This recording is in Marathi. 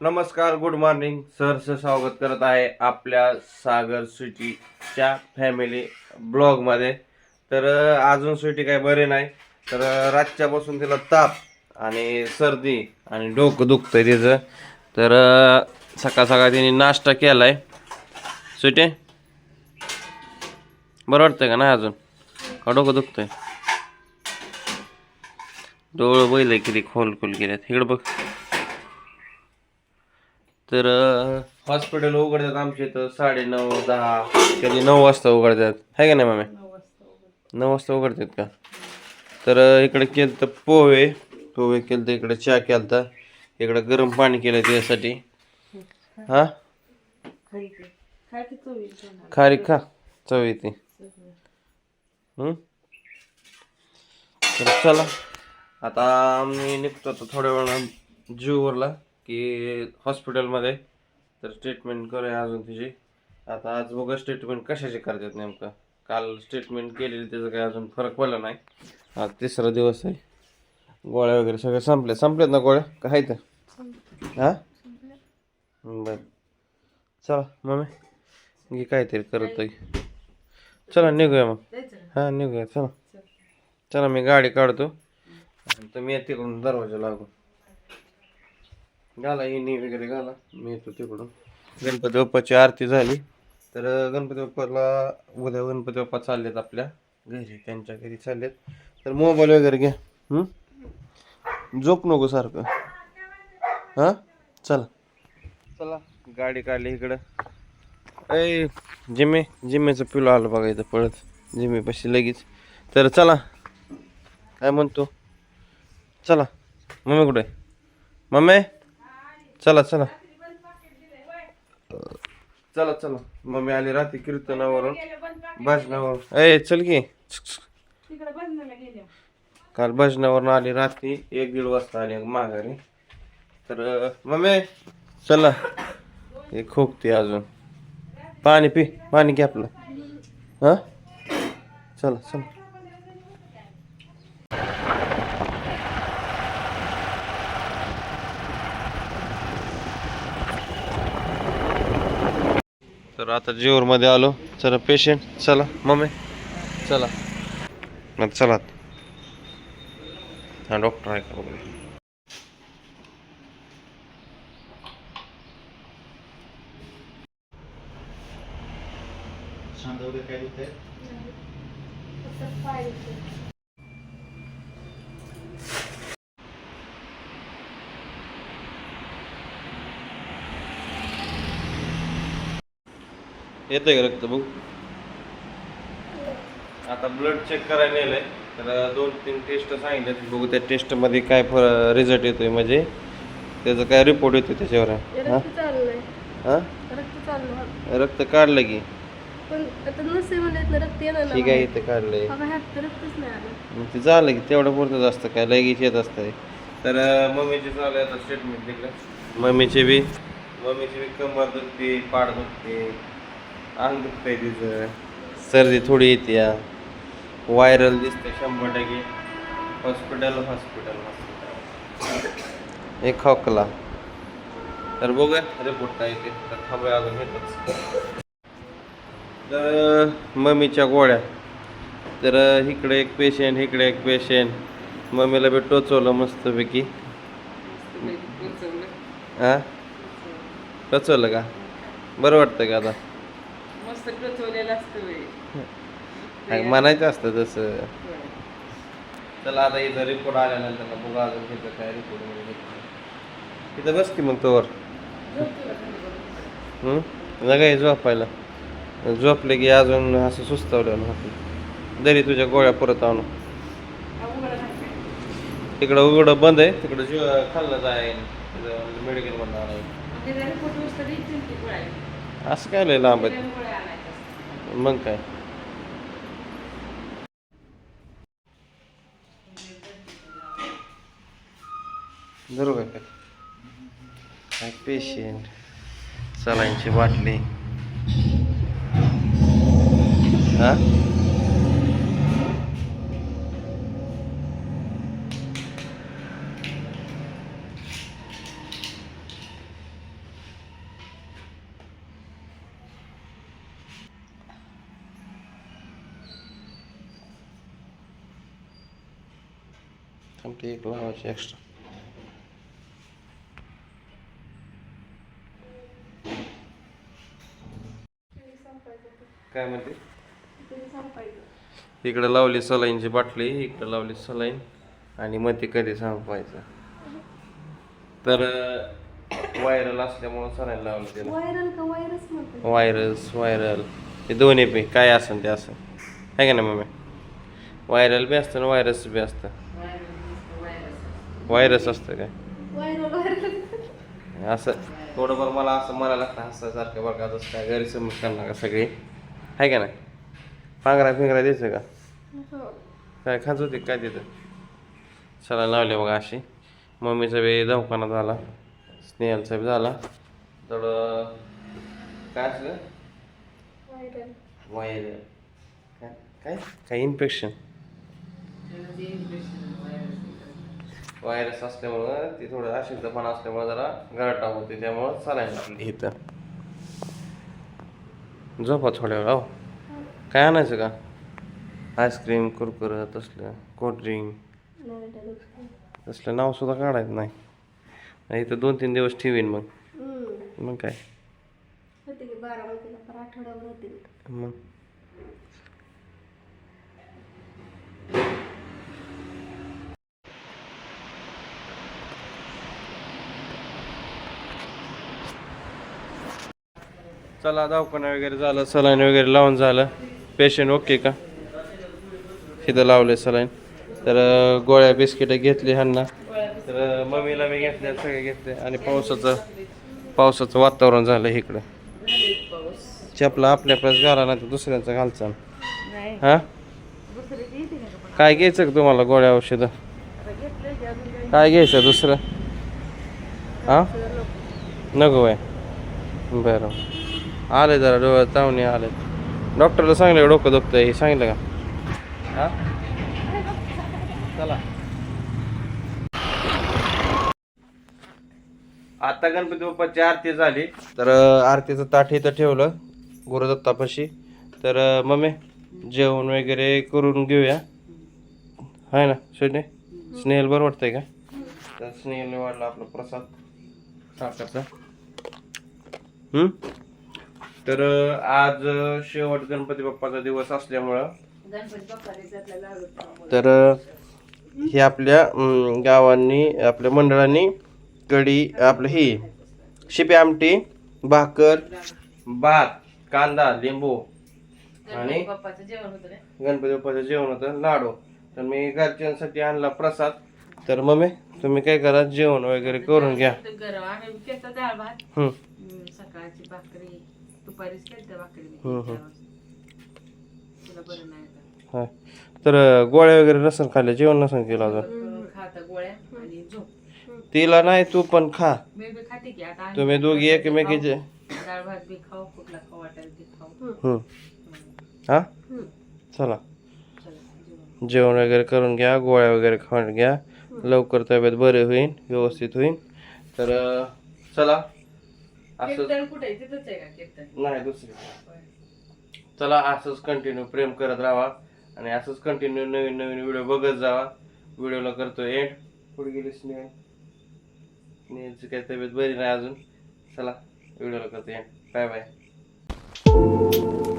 नमस्कार गुड मॉर्निंग सहर्ष स्वागत करत आहे आपल्या सागर स्वीटीच्या फॅमिली ब्लॉगमध्ये तर अजून स्वीटी काय बरे नाही. तर रातच्यापासून तिला ताप आणि सर्दी आणि डोकं दुखतं आहे तिचं. तर सकाळ सकाळ तिने नाश्ता केला आहे स्वीटी बरं वाटतं का नाही अजून? का डोकं दुखतं आहे डोळं बैल किती खोल खोल केल्यात. इकडं बघ. तर हॉस्पिटल उघडतात आमच्या इथं साडे नऊ दहा कधी नऊ वाजता उघडतात. आहे का नाही मामे? नऊ वाजता उघडतात. का? तर इकडे केलं तर पोहे. पोहे केलं तर इकडे चहा केलता. इकडे गरम पाणी केलं त्यासाठी. हा. खारी खा चव येते? तर चला. आता आम्ही निघतो आता थोड्या वेळानं जीववरला. की हॉस्पिटलमध्ये तर ट्रीटमेंट करूया अजून तिची. आता आज बघा स्टेटमेंट कशाचे करतात नेमकं? काल स्टेटमेंट केलेली त्याचा काही अजून फरक पडला नाही. आज तिसरा दिवस आहे. गोळ्या वगैरे सगळ्या संपल्या. संपल्यात ना गोळ्या? का आहेत? हा? बर. चला मम्मी घे काहीतरी करत आहे चला निघूया मग. हां निघूया. चला. चला. मी गाडी काढतो. तुम्ही या तिकडून दरवाजा लागू घाला इनी वगैरे घाला. मी येतो तिकडून. गणपती बाप्पाची आरती झाली. तर गणपती बाप्पाला उद्या गणपती बाप्पा चाललेत आपल्या घरी त्यांच्या घरी चाललेत. तर मोबाईल वगैरे घ्या? झोप नको सारखं. हां? चला. चला गाडी काढली इकडं. ऐ जिम्मे जिम्मेचं पिलो आलं बघा इथं पळत. जिम्मेपाशी लगेच. तर चला. काय म्हणतो? चला. मम्मी कुठे? मम्मी? चला चला. चला चला. मम्मी आली रात्री कीर्तनावरून. भजनावरून ए चल की. काल भजनावरून आली रात्री. एक दीड वाजता आली माघारी. तर मम्मी. चला. हे खोकते अजून. पाणी पी. पाणी घे आपलं. हां? चला चला. आता जेवरमध्ये आलो. चला पेशंट चला मम्मी. चला. मग चला. हा डॉक्टर आहे का बघूया येतंय का रक्त बघू आता ब्लड चेक करायला नेलंय तर दोन तीन टेस्ट सांगितले बघू त्या टेस्टमध्ये काय रिझल्ट येतोय म्हणजे. त्याचा काय रिपोर्ट येतोय त्याच्यावर? हा रक्त हा? काढलं की. पण आता नसे म्हणत रक्त येणार ना ठीक आहे इथं काढलंय. मग ते झालं की तेवढं पुरतच असतं काय लगेच येत असतं. तर मम्मीचे चालू आहे आता स्टेटमेंट तिकडं मम्मीचे बी? मम्मीची बी कमर दुखते पाठ दुखते. अंग दुखतंय तिचं सर्दी थोडी येते या. व्हायरल दिसते शंभर टक्के. हॉस्पिटल हॉस्पिटल हॉस्पिटल एक खोकला. तर बघूया रिपोर्ट काय येते. तर थांबूया अजून येतच तर मम्मीच्या गोळ्या. तर इकडे एक पेशंट इकडे एक पेशंट मम्मीला बी टोचवलं मस्तपैकी. हा टोचवलं का? बरं वाटतं का आता? असतं म्हणायचं असतं तसं चला आता इथं रिपोर्ट आल्यानंतर ना बघा अजून तिथं काय रिपोर्टमध्ये तिथं बस की मग तोवर. नका झोपायला. झोपले की अजून असं सुस्तावलं होतं दरी तुझ्या गोळ्या परत आणू. तिकडं उघडं बंद आहे तिकडं जीव खाल्लं जाईल. मेडिकल मधून आणायला असं काय लय लांब आहे? मग काय? जरूर काय? काय पेशंट सलाईनची बाटली. हा? थांब ते एक लावायची एक्स्ट्रा काय म्हणते? इकडे लावली सलाईनची बाटली इकडे लावली सलाईन आणि मग ते कधी संपवायचं. तर व्हायरल असल्यामुळं सलाईन लावलं का व्हायरस व्हायरल हे दोन्ही बी काय असेल ते असं आहे का नाही मम्मी? व्हायरल बी असतं आणि व्हायरस बी असतं. व्हायरस असतं काय? Viral viral. असं. थोडंफार मला असं म्हणायला लागतं हसासारखं बघा तसं काय गैरसमज करणार का सगळी? आहे का नाही? पांघरा फिंगरा द्यायचं का? हो. काय खात होते काय तिथं? चला लावले बघा अशी. मम्मीचा बी दवाखाना झाला. स्नेहलचा बी झाला. थोडं काय असलं? व्हायरल. व्हायरल. काय? काय? काय इन्फेक्शन व्हायरस असल्यामुळं ती थोडं अशुद्धपणा असल्यामुळं जरा गळटा होते त्यामुळं चालायला लागली. इथं झोपा थोड्या वेळ हो. काय आणायचं का? आईस्क्रीम कुरकुरं तसलं. कोल्ड्रिंक तसलं नाव सुद्धा काढायचं नाही. नाही तर दोन तीन दिवस ठेवीन मग. मग काय? मग? चला दवाखाना वगैरे झालं सलाईन वगैरे लावून झालं. पेशंट ओके का? इथं लावले सलाईन. तर गोळ्या बिस्किटं घेतली ह्यांना. तर मम्मीला मी घेतल्या सगळे घेतले. आणि पावसाचं पावसाचं वातावरण झालं इकडं. चपला आपल्या आपल्याच घाला नाही तर दुसऱ्यांचा घालचा हा? काय घ्यायचं का तुम्हाला गोळ्या औषधं? काय घ्यायचं दुसरं? हा? नको आहे बरं. आले जरा डोळ्यात तावणे आले. डॉक्टरला सांगलं डोकं दुखतंय. हे सांगितलं का? हा? चला. आता गणपती बाप्पाची आरती झाली. तर आरतीचं ताट इथं ठेवलं गुरुदत्तापाशी. तर मम्मी जेवण वगैरे करून घेऊया. आहे ना शून्य स्नेहल बरं वाटतंय का? तर स्नेहलने वाढला आपला प्रसाद. साखरचा. तर आज शेवट गणपती बाप्पाचा दिवस असल्यामुळं. तर हे आपल्या गावांनी आपल्या मंडळांनी कढी आपलं ही शिपी आमटी भाकर भात कांदा लिंबू आणि गणपती बाप्पाचं जेवण होतं लाडू. तर मी घरच्यांसाठी आणला प्रसाद. तर मम्मी तुम्ही काय करा जेवण वगैरे करून घ्या. सकाळची भाकरी दुपारीच केलं भाकरी मी हम्म, चार वाजता. तुला बरं नाही आता. हा. तर गोळ्या वगैरे नसन खाल्ल्या? जेवण नसन केलं अजून? करून खाता गोळ्या आणि झोप. तिला नाही तू पण खा. मी बी खाते की आता तुम्ही दोघी एकमेकीचे खाऊ. डाळ भात बी खाऊ कुठला खाऊ वाटेल ते खाऊ. हम्म. हा? चला. जेवण. वगैरे करून घ्या गोळ्या वगैरे खाऊन घ्या. लवकर तब्येत बरी होईल व्यवस्थित होईल तर अं, चला. असं कीर्तन कुठे? आहे? तिथंच आहे का कीर्तन? नाही दुसरी चला असंच कंटिन्यू प्रेम करत राहा आणि असंच कंटिन्यू नवीन नवीन व्हिडिओ बघत जावा. व्हिडिओला करतो एंड पुढे गेली स्नेह स्नेहची काही तब्येत बरी नाही अजून. चला व्हिडिओला करतो एंड बाय बाय